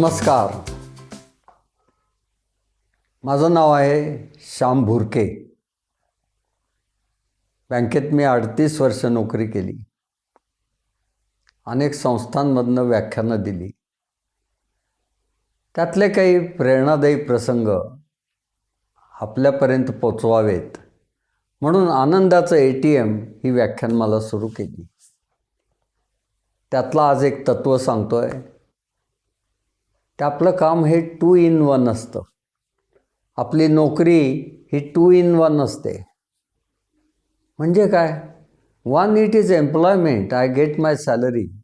नमस्कार. माझं नाव आहे श्याम भुरके. बँकेत मी अडतीस वर्ष नोकरी केली. अनेक संस्थांमधनं व्याख्यानं दिली. त्यातले काही प्रेरणादायी प्रसंग आपल्यापर्यंत पोचवावेत. म्हणून आनंदाचं ए टी एम ही व्याख्यान मला सुरू केली. त्यातलं आज एक तत्त्व सांगतो आहे ते आपलं काम हे टू इन वन असतं. आपली नोकरी ही टू इन वन असते. म्हणजे काय? One it is employment I get my salary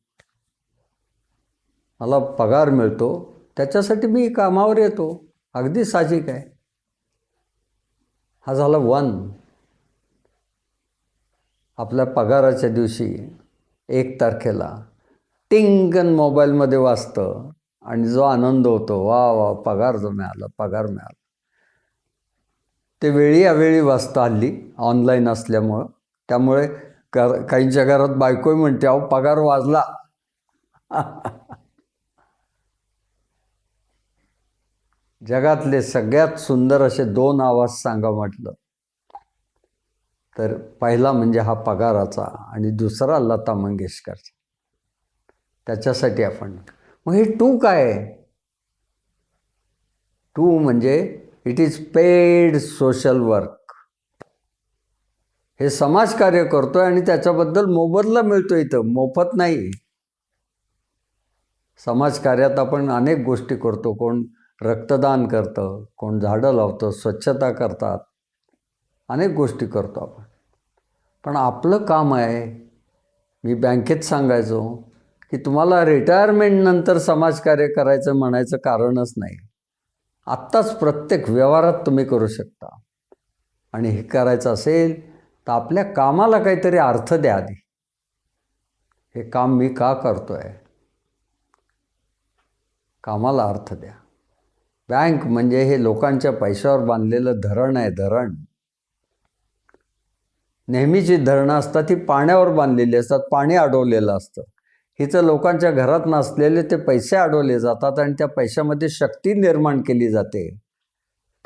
मला पगार मिळतो. त्याच्यासाठी मी कामावर येतो. अगदी साहजिक आहे. हा झाला वन आपल्या पगाराच्या दिवशी एक तारखेला टिंगन मोबाईलमध्ये वाचतं आणि जो आनंद होतो वा वा पगार जो मिळाला पगार मिळाला. ते वेळी अवेळी वाजता हल्ली ऑनलाईन असल्यामुळं. त्यामुळे कर काहींच्या घरात बायकोही म्हणते अहो पगार वाजला जगातले सगळ्यात सुंदर असे दोन आवाज सांगा म्हटलं. तर पहिला म्हणजे हा पगाराचा आणि दुसरा लता मंगेशकरचा. त्याच्यासाठी आपण मग हे टू काय टू म्हणजे it is paid social work हे समाजकार्य करतोय आणि त्याच्याबद्दल मोबदला मिळतो इथं. मोफत नाही. समाजकार्यात आपण अनेक गोष्टी करतो. कोण रक्तदान करतं कोण झाडं लावतं स्वच्छता करतात. अनेक गोष्टी करतो आपण. पण आपलं काम आहे मी बँकेत सांगायचो की तुम्हाला रिटायरमेंटनंतर समाजकार्य करायचं म्हणायचं कारणच नाही. आत्ताच प्रत्येक व्यवहारात तुम्ही करू शकता. आणि हे करायचं असेल तर आपल्या कामाला काहीतरी अर्थ द्या आधी. हे काम मी का करतो आहे कामाला अर्थ द्या. बँक म्हणजे हे लोकांच्या पैशावर बांधलेलं धरण आहे धरण. नेहमीची धरणं असतात ती पाण्यावर बांधलेली असतात पाणी अडवलेलं असतं. हिचं लोकांच्या घरात नसलेले ते पैसे अडवले जातात आणि त्या पैशामध्ये शक्ती निर्माण केली जाते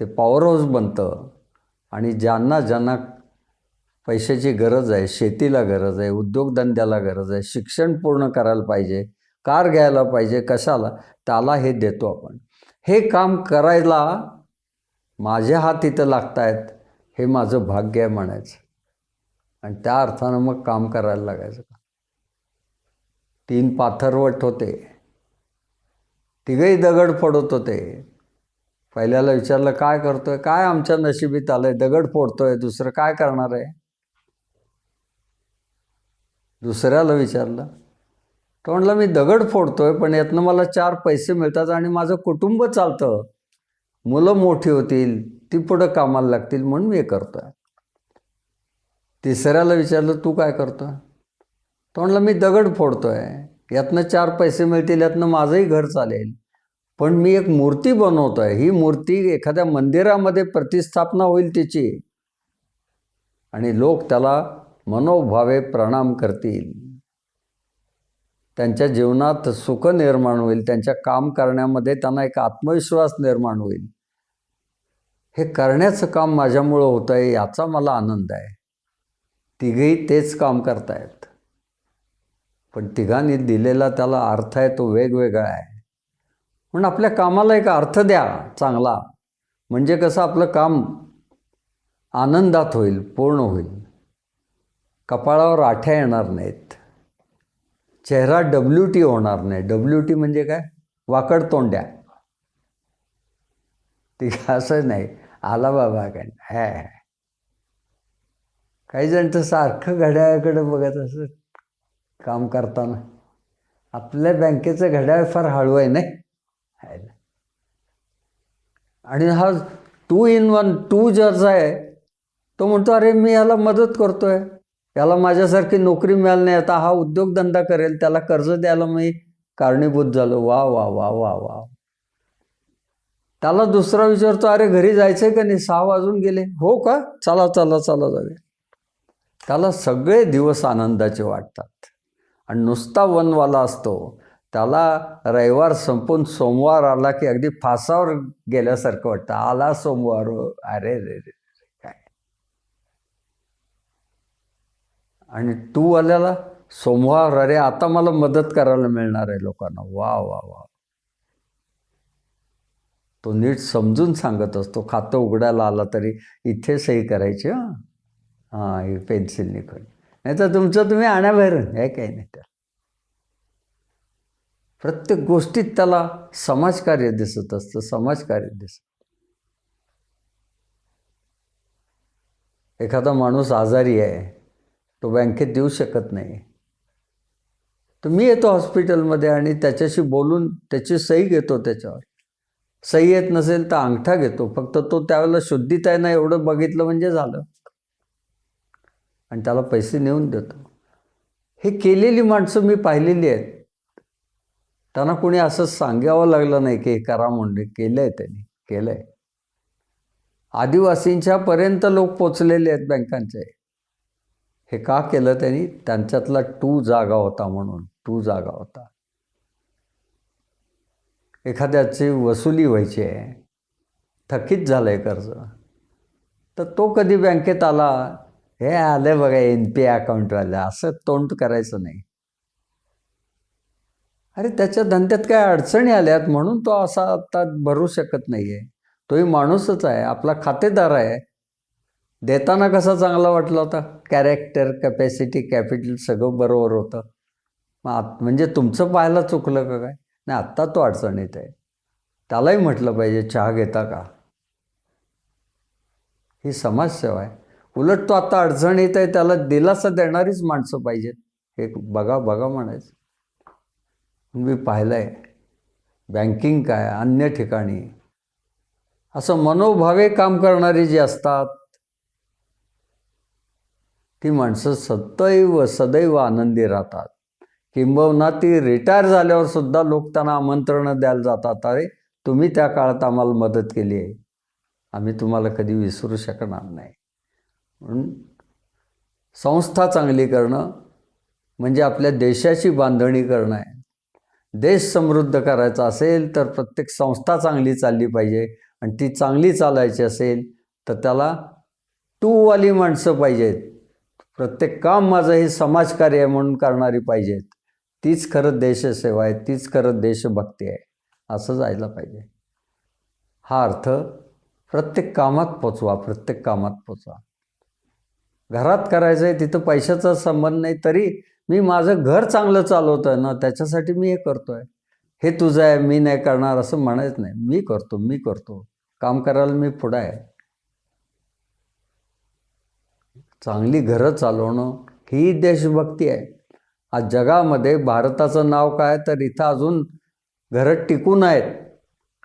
ते पॉवर हाऊस बनतं. आणि ज्यांना ज्यांना पैशाची गरज आहे शेतीला गरज आहे उद्योगधंद्याला गरज आहे शिक्षण पूर्ण करायला पाहिजे कार घ्यायला पाहिजे कशाला त्याला हे देतो आपण. हे काम करायला माझे हात इथं लागत आहेत हे माझं भाग्य आहे म्हणायचं. आणि त्या अर्थानं मग काम करायला लागायचं. तीन पाथरवट होते. तिघही दगड फोडत होते. पहिल्याला विचारलं काय करतोय? काय आमच्या नशिबीत आलंय? दगड फोडतोय दुसरं काय करणार आहे? दुसऱ्याला विचारलं तो म्हणला मी दगड फोडतोय पण यातनं मला चार पैसे मिळतात आणि माझं कुटुंब चालतं. मुलं मोठी होतील ती पुढं कामाला लागतील म्हणून मी हे करतोय. तिसऱ्याला विचारलं तू काय करतोय? तो म्हणला मी दगड फोडतोय. यातनं चार पैसे मिळतील यातनं माझंही घर चालेल. पण मी एक मूर्ती बनवतो आहे ही मूर्ती एखाद्या मंदिरामध्ये प्रतिस्थापना होईल तिची. आणि लोक त्याला मनोभावे प्रणाम करतील. त्यांच्या जीवनात सुख निर्माण होईल. त्यांच्या काम करण्यामध्ये त्यांना एक आत्मविश्वास निर्माण होईल. हे करण्याचं काम माझ्यामुळं होतं आहे याचा मला आनंद आहे. तिघही तेच काम करतायत. पण तिघांनी दिलेला त्याला अर्थ आहे तो वेगवेगळा आहे. म्हणून आपल्या कामाला एक अर्थ द्या चांगला. म्हणजे कसं आपलं काम आनंदात होईल पूर्ण होईल. कपाळावर आठ्या येणार नाहीत. चेहरा डब्ल्यू टी होणार नाही. डब्ल्यू टी म्हणजे काय? वाकड तोंड्या. ते असं नाही. आला बाबा काय? हॅ काही जण तर सारखं घड्याळाकडे बघत असत. काम करताना. आपल्या बँकेचं घड्याळ फार हळू आहे नाही? आणि हा टू इन वन टू ज्याचा आहे. तो म्हणतो अरे मी याला मदत करतोय. याला माझ्यासारखी नोकरी मिळाली नाही. आता हा उद्योगधंदा करेल. त्याला कर्ज द्यायला मी कारणीभूत झालो. वा वा वा वा वा. त्याला दुसरा विचारतो अरे घरी जायचंय का नाही? सहा वाजून गेले. हो का? चला चला चला जाऊया. त्याला सगळे दिवस आनंदाचे वाटतात. आणि नुसता वनवाला असतो. त्याला रविवार संपून सोमवार आला की अगदी फासावर गेल्यासारखं वाटतं. आला सोमवार अरे रे रे काय? आणि तू आल्याला सोमवार अरे आता मला मदत करायला मिळणार आहे लोकांना. वा वा वा. तो नीट समजून सांगत असतो. खातं उघडायला आला तरी इथे सही करायची हां? हां पेन्सिल निघून नाही तर तुमचं तुम्ही आणाबाहेरून हे काही नाही तर. प्रत्येक गोष्टीत त्याला समाजकार्य दिसत असतं समाजकार्य दिसत. एखादा माणूस आजारी आहे तो बँकेत देऊ शकत नाही. तर मी येतो हॉस्पिटलमध्ये आणि त्याच्याशी बोलून त्याची सही घेतो त्याच्यावर. सही येत नसेल तर अंगठा घेतो फक्त तो त्यावेळेला शुद्धीत आहे ना एवढं बघितलं म्हणजे झालं. आणि त्याला पैसे नेऊन देतो. हे केलेली माणसं मी पाहिलेली आहेत. त्यांना कोणी असं सांगावं लागलं नाही की करा म्हणून. केलं आहे त्यांनी केलं आहे आदिवासींच्या पर्यंत लोक पोचलेले आहेत बँकांचे. हे का केलं त्यांनी? त्यांच्यातला टू जागा होता म्हणून टू जागा होता. एखाद्याची वसुली व्हायची आहे. थकीत झालं आहे कर्ज. तर तो कधी बँकेत आला? हे आलं बघा एन पी अकाउंटवाले असं तोंड करायचं नाही. अरे त्याच्या धंद्यात काय अडचणी आल्यात? म्हणून तो असा आता भरू शकत नाही आहे तोही माणूसच आहे आपला खातेदार आहे. देताना कसा चांगला वाटला होता? कॅरेक्टर कॅपॅसिटी कॅपिटल सगळं बरोबर होतं. मग म्हणजे तुमचं पाहायला चुकलं का काय? नाही आत्ता तो अडचणीत आहे. त्यालाही म्हटलं पाहिजे चहा घेता का? ही समाजसेवा आहे. उलट तो आता अडचण येत आहे त्याला दिलासा देणारीच माणसं पाहिजेत. हे बघा बघा म्हणायचं. मी पाहिलं आहे बँकिंग काय अन्य ठिकाणी. असं मनोभावे काम करणारी जी असतात ती माणसं सदैव सदैव आनंदी राहतात. किंबहुना ती रिटायर झाल्यावर सुद्धा लोक त्यांना आमंत्रण द्यायला जातात. अरे तुम्ही त्या काळात आम्हाला मदत केली आहे. आम्ही तुम्हाला कधी विसरू शकणार नाही. म्हणून संस्था चांगली करणं म्हणजे आपल्या देशाची बांधणी करणं आहे. देश समृद्ध करायचा असेल तर प्रत्येक संस्था चांगली चालली पाहिजे आणि ती चांगली चालायची असेल तर त्याला टूवाली माणसं पाहिजेत. प्रत्येक काम माझं हे समाजकार्य म्हणून करणारी पाहिजेत. तीच खरं देशसेवा आहे तीच खरं देशभक्ती आहे असं जायला पाहिजे. हा अर्थ प्रत्येक कामात पोचवा प्रत्येक कामात पोचवा. घरात करायचं आहे तिथं पैशाचा संबंध नाही तरी मी माझं घर चांगलं चालवतोय ना त्याच्यासाठी मी हे करतो आहे हे तुझं आहे मी नाही करणार असं म्हणायच नाही. मी करतो मी करतो. काम करायला मी पुढं आहे. चांगली घरं चालवणं ही देशभक्ती आहे. आज जगामध्ये भारताचं नाव काय तर इथं अजून घरं टिकून आहेत.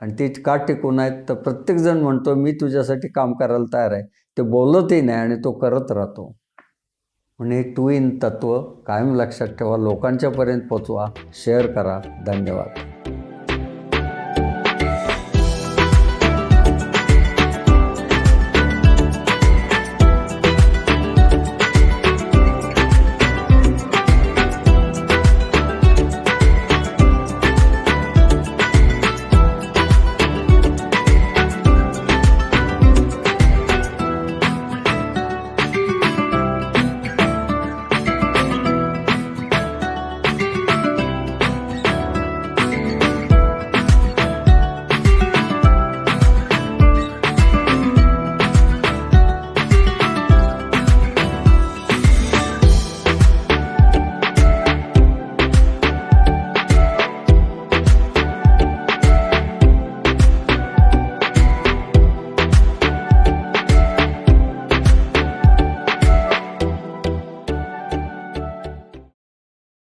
आणि ती का टिकून आहेत तर प्रत्येकजण म्हणतो मी तुझ्यासाठी काम करायला तयार आहे. ते बोलतही नाही आणि तो करत राहतो. म्हणजे टू इन तत्व कायम लक्षात ठेवा. लोकांच्यापर्यंत पोचवा. शेअर करा. धन्यवाद.